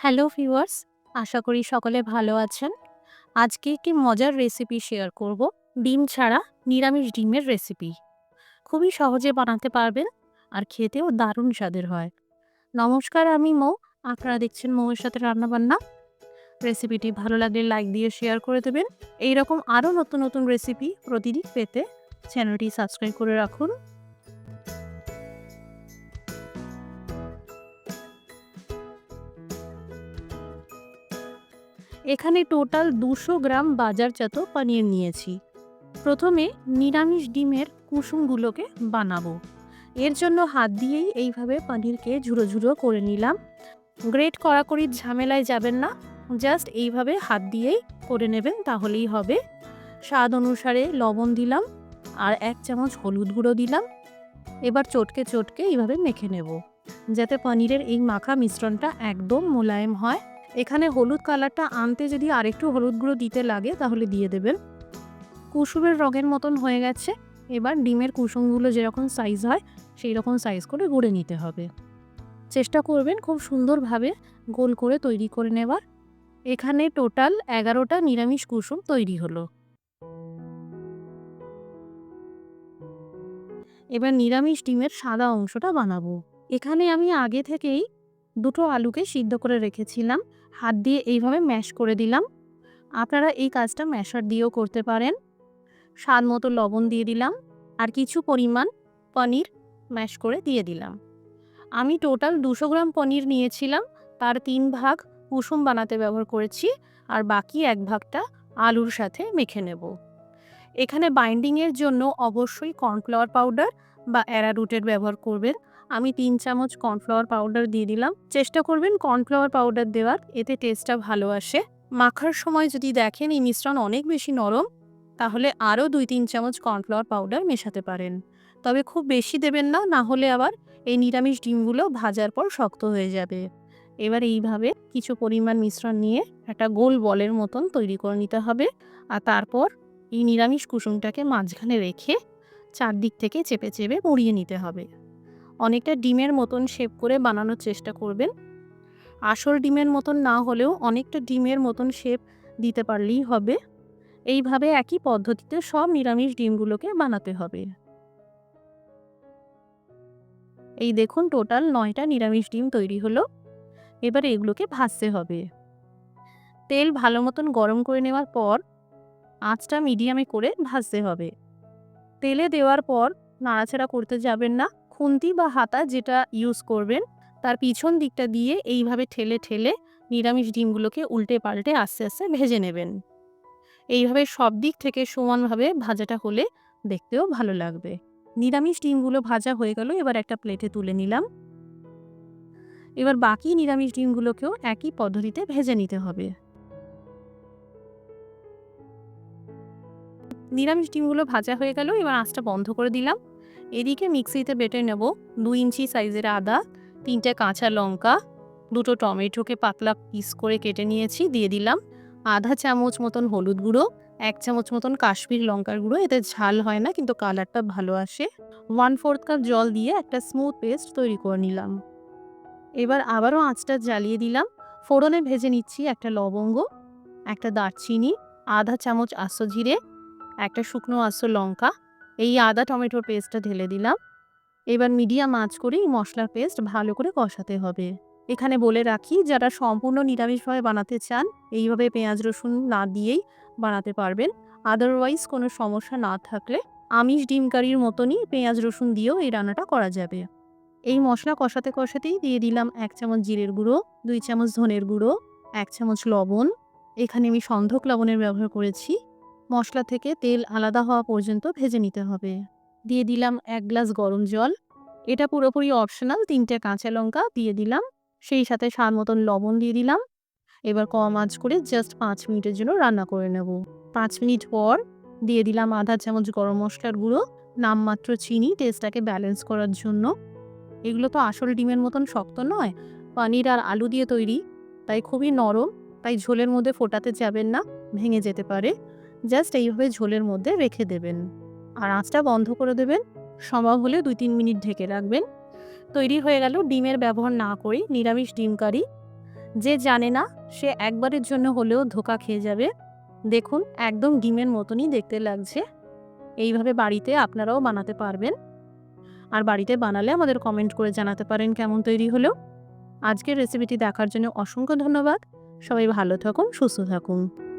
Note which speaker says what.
Speaker 1: Hello viewers, আশা করি সকলে ভালো আছেন। আজকে একটি মজার রেসিপি শেয়ার করব, ডিম ছাড়া নিরামিষ ডিমের রেসিপি খুবই সহজে বানাতে পারবেন আর খেতেও দারুণ স্বাদের হয়। নমস্কার, আমি মৌ। আপনারা দেখছেন মৌয়ের সাথে রান্নাবান্না। রেসিপিটি ভালো লাগলে লাইক দিয়ে শেয়ার করে দেবেন। এইরকম আরও নতুন নতুন রেসিপি প্রতিদিন পেতে চ্যানেলটি সাবস্ক্রাইব করে রাখুন। এখানে টোটাল দুশো গ্রাম বাজারজাত পনির নিয়েছি। প্রথমে নিরামিষ ডিমের কুসুমগুলোকে বানাবো। এর জন্য হাত দিয়েই এইভাবে পনিরকে ঝুড়ো ঝুড়ো করে নিলাম। গ্রেট কড়াকড়ির ঝামেলায় যাবেন না, জাস্ট এইভাবে হাত দিয়েই করে নেবেন তাহলেই হবে। স্বাদ অনুসারে লবণ দিলাম আর এক চামচ হলুদ গুঁড়ো দিলাম। এবার চটকে চটকে এইভাবে মেখে নেব, যাতে পনিরের এই মাখা মিশ্রণটা একদম মোলায়েম হয়। এখানে হলুদ কালারটা আনতে যদি আরেকটু হলুদ গুঁড়ো দিতে লাগে, তাহলে দিয়ে দেবেন। কুসুমের রঙের মতন হয়ে গেছে। এবার ডিমের কুসুমগুলো যেরকম সাইজ হয় সেই রকম সাইজ করে গড়ে নিতে হবে। চেষ্টা করবেন খুব সুন্দরভাবে গোল করে তৈরি করে নেবার এখানে টোটাল এগারোটা নিরামিষ কুসুম তৈরি হলো। এবার নিরামিষ ডিমের সাদা অংশটা বানাবো। এখানে আমি আগে থেকেই দুটো আলুকে সিদ্ধ করে রেখেছিলাম। হাত দিয়ে এইভাবে ম্যাশ করে দিলাম। আপনারা এই কাজটা ম্যাশার দিয়েও করতে পারেন। স্বাদ মতো লবণ দিয়ে দিলাম আর কিছু পরিমাণ পনির ম্যাশ করে দিয়ে দিলাম। আমি টোটাল দুশো গ্রাম পনির নিয়েছিলাম, তার তিন ভাগ কুসুম বানাতে ব্যবহার করেছি আর বাকি এক ভাগটা আলুর সাথে মেখে নেব। এখানে বাইন্ডিংয়ের জন্য অবশ্যই কর্নফ্লাওয়ার পাউডার বা অ্যারারুটের ব্যবহার করবেন। আমি তিন চামচ কর্নফ্লাওয়ার পাউডার দিয়ে দিলাম। চেষ্টা করবেন কর্নফ্লাওয়ার পাউডার দেওয়ার, এতে টেস্টটা ভালো আসে। মাখার সময় যদি দেখেন এই মিশ্রণ অনেক বেশি নরম, তাহলে আরও দুই তিন চামচ কর্নফ্লাওয়ার পাউডার মেশাতে পারেন। তবে খুব বেশি দেবেন না না হলে আবার এই নিরামিষ ডিমগুলো ভাজার পর শক্ত হয়ে যাবে। এবার এইভাবে কিছু পরিমাণ মিশ্রণ নিয়ে একটা গোল বলের মতন তৈরি করে নিতে হবে। আর তারপর এই নিরামিষ কুসুমটাকে মাঝখানে রেখে চারদিক থেকে চেপে চেপে মুড়িয়ে নিতে হবে। অনেকটা ডিমের মতন শেপ করে বানানোর চেষ্টা করবেন। আসল ডিমের মতন না হলেও অনেকটা ডিমের মতন শেপ দিতে পারলেই হবে। এইভাবে একই পদ্ধতিতে সব নিরামিষ ডিমগুলোকে বানাতে হবে। এই দেখুন টোটাল নয়টা নিরামিষ ডিম তৈরি হলো। এবার এগুলোকে ভাজতে হবে। তেল ভালো মতন গরম করে নেওয়ার পর আঁচটা মিডিয়ামে করে ভাজতে হবে। তেলে দেওয়ার পর নাড়াচাড়া করতে যাবেন না। খুন্তি বা হাতা যেটা ইউজ করবেন, তার পিছন দিকটা দিয়ে এইভাবে ঠেলে ঠেলে নিরামিষ ডিমগুলোকে উল্টে পাল্টে আস্তে আস্তে ভেজে নেবেন। এইভাবে সব দিক থেকে সমানভাবে ভাজাটা হলে দেখতেও ভালো লাগবে। নিরামিষ ডিমগুলো ভাজা হয়ে গেল, এবার একটা প্লেটে তুলে নিলাম। এবার বাকি নিরামিষ ডিমগুলোকেও একই পদ্ধতিতে ভেজে নিতে হবে। নিরামিষ ডিমগুলো ভাজা হয়ে গেল, এবার আঁচটা বন্ধ করে দিলাম। এদিকে মিক্সিতে বেটে নেব দু ইঞ্চি সাইজের আদা, তিনটে কাঁচা লঙ্কা, দুটো টমেটোকে পাতলা পিস করে কেটে নিয়েছি, দিয়ে দিলাম আধা চামচ মতন হলুদ গুঁড়ো, এক চামচ মতন কাশ্মীর লঙ্কার গুঁড়ো, এতে ঝাল হয় না কিন্তু কালারটা ভালো আসে। ওয়ান ফোর্থ কাপ জল দিয়ে একটা স্মুথ পেস্ট তৈরি করে নিলাম। এবার আবারও আঁচটা জ্বালিয়ে দিলাম। ফোড়নে ভেজে নিচ্ছি একটা লবঙ্গ, একটা দারচিনি, আধা চামচ আস্ত জিরে, একটা শুকনো আস্ত লঙ্কা এই আদা, টমেটোর পেস্টটা ঢেলে দিলাম। এবার মিডিয়াম আঁচ করে এই মশলার পেস্ট ভালো করে কষাতে হবে। এখানে বলে রাখি, যারা সম্পূর্ণ নিরামিষভাবে বানাতে চান, এইভাবে পেঁয়াজ, রসুন না দিয়েই বানাতে পারবেন। আদারওয়াইজ কোনো সমস্যা না থাকলে আমিষ ডিম কারির মতনই পেঁয়াজ, রসুন দিয়েও এই রান্নাটা করা যাবে। এই মশলা কষাতে কষাতেই দিয়ে দিলাম এক চামচ জিরের গুঁড়ো, দুই চামচ ধনের গুঁড়ো, এক চামচ লবণ। এখানে আমি সন্ধক লবণের ব্যবহার করেছি। মশলা থেকে তেল আলাদা হওয়া পর্যন্ত ভেজে নিতে হবে। দিয়ে দিলাম এক গ্লাস গরম জল। এটা পুরোপুরি অপশনাল তিনটে কাঁচা লঙ্কা দিয়ে দিলাম। সেই সাথে স্বাদ মতন লবণ দিয়ে দিলাম। এবার কম আঁচ করে জাস্ট পাঁচ মিনিটের জন্য রান্না করে নেব। পাঁচ মিনিট পর দিয়ে দিলাম আধা চামচ গরম মশলার গুঁড়ো, নামমাত্র চিনি টেস্টটাকে ব্যালেন্স করার জন্য। এগুলো তো আসল ডিমের মতন শক্ত নয়, পানির আর আলু দিয়ে তৈরি। তাই খুবই নরম, তাই ঝোলের মধ্যে ফোটাতে যাবেন না, ভেঙে যেতে পারে। জাস্ট এইভাবে ঝোলের মধ্যে রেখে দেবেন। আর আঁচটা বন্ধ করে দেবেন। সম্ভব হলে দুই তিন মিনিট ঢেকে রাখবেন। তৈরি হয়ে গেল ডিমের ব্যবহার না করে নিরামিষ ডিম কারি। যে জানে না, সে একবারের জন্য হলেও ধোকা খেয়ে যাবে। দেখুন, একদম ডিমের মতনই দেখতে লাগছে। এইভাবে বাড়িতে আপনারাও বানাতে পারবেন। আর বাড়িতে বানালে আমাদের কমেন্ট করে জানাতে পারেন কেমন তৈরি হলো। আজকের রেসিপিটি দেখার জন্য অসংখ্য ধন্যবাদ। সবাই ভালো থাকুন, সুস্থ থাকুন।